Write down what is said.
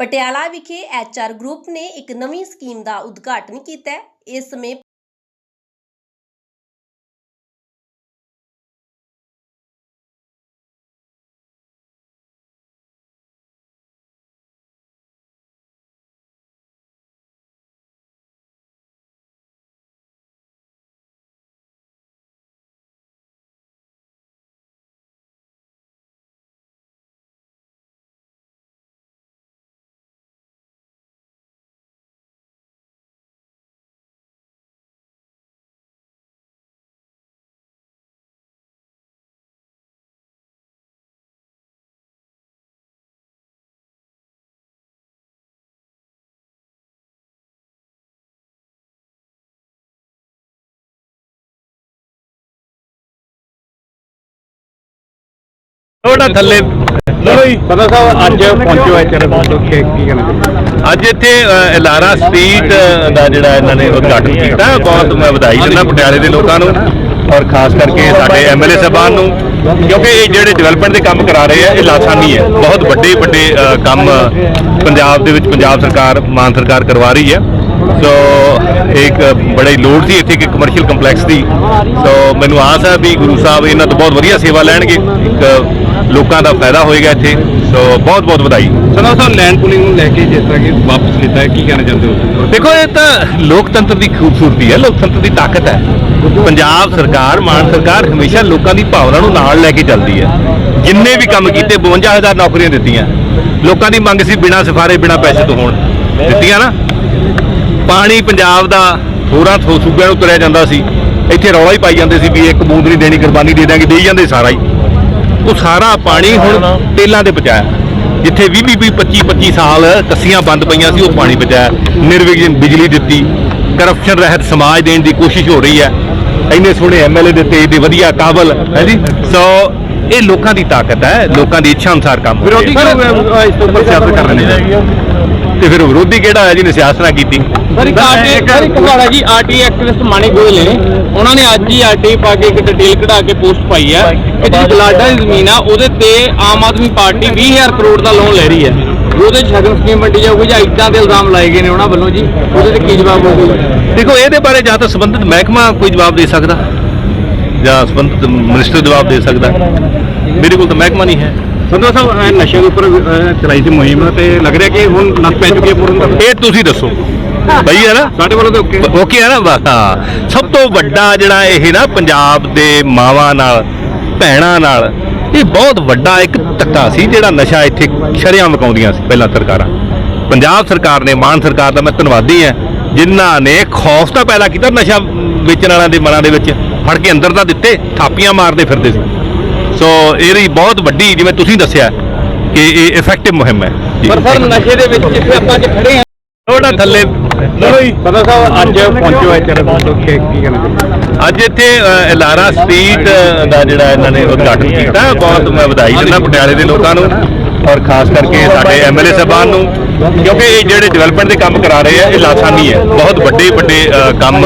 ਪਟਿਆਲਾ ਵਿਖੇ HR group ਨੇ ਇੱਕ ਨਵੀਂ ਸਕੀਮ ਦਾ ਉਦਘਾਟਨ ਕੀਤਾ ਇਸ ਸਮੇਂ ਥੋੜਾ ਥੱਲੇ ਸਾਹਿਬ ਅੱਜ ਪਹੁੰਚੋ ਕੀ ਕਹਿਣਾ ਅੱਜ ਇੱਥੇ ਅ, ਲਾਰਾ ਸਟਰੀਟ ਦਾ ਜਿਹੜਾ ਇਹਨਾਂ ਨੇ ਉਦਘਾਟਨ ਕੀਤਾ। ਬਹੁਤ ਮੈਂ ਵਧਾਈ ਦਿੰਦਾ ਪਟਿਆਲੇ ਦੇ ਲੋਕਾਂ ਨੂੰ ਔਰ ਖਾਸ ਕਰਕੇ ਸਾਡੇ ਐਮਐਲਏ ਸਾਹਿਬਾਨ ਨੂੰ ਕਿਉਂਕਿ ਇਹ ਜਿਹੜੇ ਡਿਵੈਲਪਮੈਂਟ ਦੇ ਕੰਮ ਕਰਾ ਰਹੇ ਆ ਇਹ ਲਾਸਾਨੀ ਹੈ। ਬਹੁਤ ਵੱਡੇ ਵੱਡੇ ਕੰਮ ਪੰਜਾਬ ਦੇ ਵਿੱਚ ਪੰਜਾਬ ਸਰਕਾਰ ਮਾਨ ਸਰਕਾਰ ਕਰਵਾ ਰਹੀ ਹੈ। ਸੋ ਇੱਕ ਬੜੀ ਲੋੜ ਸੀ ਇੱਥੇ ਇੱਕ ਕਮਰਸ਼ੀਅਲ ਕੰਪਲੈਕਸ ਦੀ ਸੋ ਮੈਨੂੰ ਆਸ ਹੈ ਵੀ ਗੁਰੂ ਸਾਹਿਬ ਇਹਨਾਂ ਤੋਂ ਬਹੁਤ ਵਧੀਆ ਸੇਵਾ ਲੈਣਗੇ ਇੱਕ ਲੋਕਾਂ ਦਾ ਫਾਇਦਾ ਹੋਏਗਾ ਇੱਥੇ ਸੋ ਬਹੁਤ ਬਹੁਤ ਵਧਾਈ ਸਨਾ ਸਾਹਿਬ ਲੈਂਡ ਪੁਲਿੰਗ ਨੂੰ ਲੈ ਕੇ ਜਿਸ ਤਰ੍ਹਾਂ ਕਿ ਵਾਪਸ ਲਿੱਤਾ ਹੈ ਕੀ ਕਹਿਣਾ ਚਾਹੁੰਦੇ ਹੋ ਦੇਖੋ ਇਹ ਤਾਂ ਲੋਕਤੰਤਰ ਦੀ ਖੂਬਸੂਰਤੀ ਹੈ ਲੋਕਤੰਤਰ ਦੀ ਤਾਕਤ ਹੈ ਪੰਜਾਬ ਸਰਕਾਰ ਮਾਨ ਸਰਕਾਰ ਹਮੇਸ਼ਾ ਲੋਕਾਂ ਦੀ ਭਾਵਨਾ ਨੂੰ ਨਾਲ ਲੈ ਕੇ ਚੱਲਦੀ ਹੈ ਜਿੰਨੇ ਵੀ ਕੰਮ ਕੀਤੇ 52000 ਨੌਕਰੀਆਂ ਦਿੱਤੀਆਂ ਲੋਕਾਂ ਦੀ ਮੰਗ ਸੀ ਬਿਨਾਂ ਸਿਫਾਰੇ ਬਿਨਾਂ ਪੈਸੇ ਤੋਂ ਹੋਣ ਦਿੱਤੀਆਂ ਨਾ ਪਾਣੀ ਪੰਜਾਬ ਦਾ ਹੋਰਾਂ ਥੋ ਸੂਬਿਆਂ ਨੂੰ ਤੁਰਿਆ ਜਾਂਦਾ ਸੀ। ਇੱਥੇ ਰੌਲਾ ਹੀ ਪਾਈ ਜਾਂਦੇ ਸੀ ਵੀ ਇੱਕ ਬੂੰਦ ਨਹੀਂ ਦੇਣੀ ਕੁਰਬਾਨੀ ਦੇ ਦਾਂਗੇ ਦੇਈ ਜਾਂਦੇ ਸਾਰਾ ਹੀ। ਉਹ ਸਾਰਾ ਪਾਣੀ ਹੁਣ ਟੇਲਾਂ ਦੇ ਪਹੁੰਚਾਇਆ ਜਿੱਥੇ 20 20 25 25 ਸਾਲ ਕੱਸੀਆਂ ਬੰਦ ਪਈਆਂ ਸੀ ਉਹ ਪਾਣੀ ਪਹੁੰਚਾਇਆ ਨਿਰਵਿਘਨ ਬਿਜਲੀ ਦਿੱਤੀ। ਕਰਪਸ਼ਨ ਰਹਿਤ ਸਮਾਜ ਦੇਣ ਦੀ ਕੋਸ਼ਿਸ਼ ਹੋ ਰਹੀ ਹੈ। ਇੰਨੇ ਸੋਹਣੇ ਐਮਐਲਏ ਦਿੱਤੇ ਇਹਦੇ ਵਧੀਆ ਕਾਬਲ ਹੈ ਜੀ? ਸੋ ਇਹ ਲੋਕਾਂ ਦੀ ਤਾਕਤ ਹੈ ਲੋਕਾਂ ਦੀ ਇੱਛਾ ਅਨੁਸਾਰ ਕੰਮ ਵਿਰੋਧੀ। ਕਿਉਂ ਇਸ ਤੋਂ ਸਿਆਸਤ ਕਰ ਰਹੇ ਨੇ। ਤੇ ਫਿਰ ਵਿਰੋਧੀ ਕਿਹੜਾ ਹੈ ਜਿਹਨੇ ਸਿਆਸਤ ਨਾ ਕੀਤੀ? ਸਰ ਇੱਕ ਆਰਟੀ ਸਰ ਇੱਕ ਸਵਾਲ ਜੀ ਆਰਟੀ ਐਕਟਿਵਿਸਟ ਮਾਣੀ ਗੋਇਲ ਨੇ। ਉਹਨਾਂ ਨੇ ਅੱਜ ਹੀ ਆਰਟੀ ਪਾ ਕੇ ਇੱਕ ਡਿਟੇਲ ਕਢਾ ਕੇ ਪੋਸਟ ਪਾਈ ਹੈ। ਕਿ ਜਿਹੜੀ ਬਲਾਡਾ ਦੀ ਜ਼ਮੀਨ ਆ ਉਹਦੇ ਤੇ ਆਮ ਆਦਮੀ ਪਾਰਟੀ 20000 ਕਰੋੜ ਦਾ ਲੋਨ ਲੈ ਰਹੀ ਹੈ। ਉਹਦੇ 'ਚ ਸ਼ਗਨ ਸਕੀਮ ਵੰਡੀ ਜਾਊਗੀ ਜਾਂ ਇਦਾਂ ਦੇ ਇਲਜ਼ਾਮ ਲਾਏ ਗਏ ਨੇ ਉਹਨਾਂ ਵੱਲੋਂ ਜੀ। ਉਹਦੇ ਤੇ ਕੀ ਜਵਾਬ ਹੋਊਗਾ ਦੇਖੋ ਇਹਦੇ ਬਾਰੇ ਜਾਂ ਤਾਂ ਸੰਬੰਧਿਤ ਮਹਿਕਮਾ ਕੋਈ ਜਵਾਬ ਦੇ ਸਕਦਾ ਜਾਂ ਸੰਬੰਧਿਤ ਮਿਨਿਸਟਰ ਜਵਾਬ ਦੇ ਸਕਦਾ। ਮੇਰੇ ਕੋਲ ਤਾਂ ਮਹਿਕਮਾ ਨਹੀਂ ਹੈ। ਸੰਧੂ ਸਾਹਿਬ ਇਹ ਨਸ਼ੇ ਦੇ ਉੱਪਰ ਅਹ, ਚਲਾਈ ਸੀ ਮੁਹਿੰਮ ਤੇ ਲੱਗ ਰਿਹਾ ਕਿ ਹੁਣ ਨਸ ਪੈ ਚੁੱਕੀ ਹੈ ਪੂਰਨ ਤਰ੍ਹਾਂ ਇਹ ਤੁਸੀਂ ਦੱਸੋ। ਸਹੀ ਹੈ ਨਾ? ਸਾਡੇ ਵੱਲੋਂ ਤਾਂ ਓਕੇ। ਓਕੇ ਹੈ ਨਾ? ਬਸ ਹਾਂ। ਸਭ ਤੋਂ ਵੱਡਾ ਜਿਹੜਾ ਇਹ ਨਾ ਪੰਜਾਬ ਦੇ ਮਾਵਾਂ ਨਾਲ ਭੈਣਾਂ ਨਾਲ ਇਹ ਬਹੁਤ ਵੱਡਾ ਇੱਕ ਧੱਕਾ ਸੀ ਜਿਹੜਾ ਨਸ਼ਾ ਇੱਥੇ ਸ਼ਰਿਆਂ ਮਕਾਉਂਦੀਆਂ ਸੀ ਪਹਿਲਾਂ ਸਰਕਾਰਾਂ। ਪੰਜਾਬ ਸਰਕਾਰ ਨੇ ਮਾਨ ਸਰਕਾਰ ਦਾ ਮੈਂ ਧੰਨਵਾਦੀ ਹਾਂ। ਜਿਨ੍ਹਾਂ ਨੇ ਖੌਫ ਤਾਂ ਪੈਦਾ ਕੀਤਾ ਨਸ਼ਾ ਵੇਚਣ ਵਾਲਿਆਂ ਦੇ ਮਨਾਂ ਦੇ ਵਿੱਚ। ਫੜ ਕੇ ਅੰਦਰ ਤਾਂ ਦਿੱਤੇ ਥਾਪੀਆਂ ਮਾਰਦੇ ਫਿਰਦੇ ਸੀ। ਸੋ ਇਹਦੀ ਬਹੁਤ ਵੱਡੀ ਜਿਵੇਂ ਤੁਸੀਂ ਦੱਸਿਆ ਕਿ ਇਹ ਇਫੈਕਟਿਵ ਮੁਹਿੰਮ ਹੈ। ਜੀ। ਪਰ ਸਰ ਨਸ਼ੇ ਦੇ ਵਿੱਚ ਜਿੱਥੇ ਆਪਾਂ ਅੱਜ ਖੜੇ ਹਾਂ ਥੋੜਾ ਥੱਲੇ। ਪਤਾ ਸਾਹਿਬ ਅੱਜ ਪਹੁੰਚੋ ਹੈ ਚਰਨ ਤੋਂ ਕੀ ਕੀ ਕਹਿਣਾ ਅੱਜ ਇੱਥੇ ਅ, ਲਾਰਾ ਸਟਰੀਟ ਦਾ ਜਿਹੜਾ ਇਹਨਾਂ ਨੇ ਉਦਘਾਟਨ ਕੀਤਾ। ਬਹੁਤ ਮੈਂ ਵਧਾਈ ਦਿੰਦਾ ਪਟਿਆਲੇ ਦੇ ਲੋਕਾਂ ਨੂੰ ਔਰ ਖਾਸ ਕਰਕੇ ਸਾਡੇ ਐਮਐਲਏ ਸਾਹਿਬਾਨ ਨੂੰ। ਕਿਉਂਕਿ ਇਹ ਜਿਹੜੇ ਡਿਵੈਲਪਮੈਂਟ ਦੇ ਕੰਮ ਕਰਾ ਰਹੇ ਆ ਇਹ ਲਾਸਾਨੀ ਹੈ। ਬਹੁਤ ਵੱਡੇ ਵੱਡੇ ਕੰਮ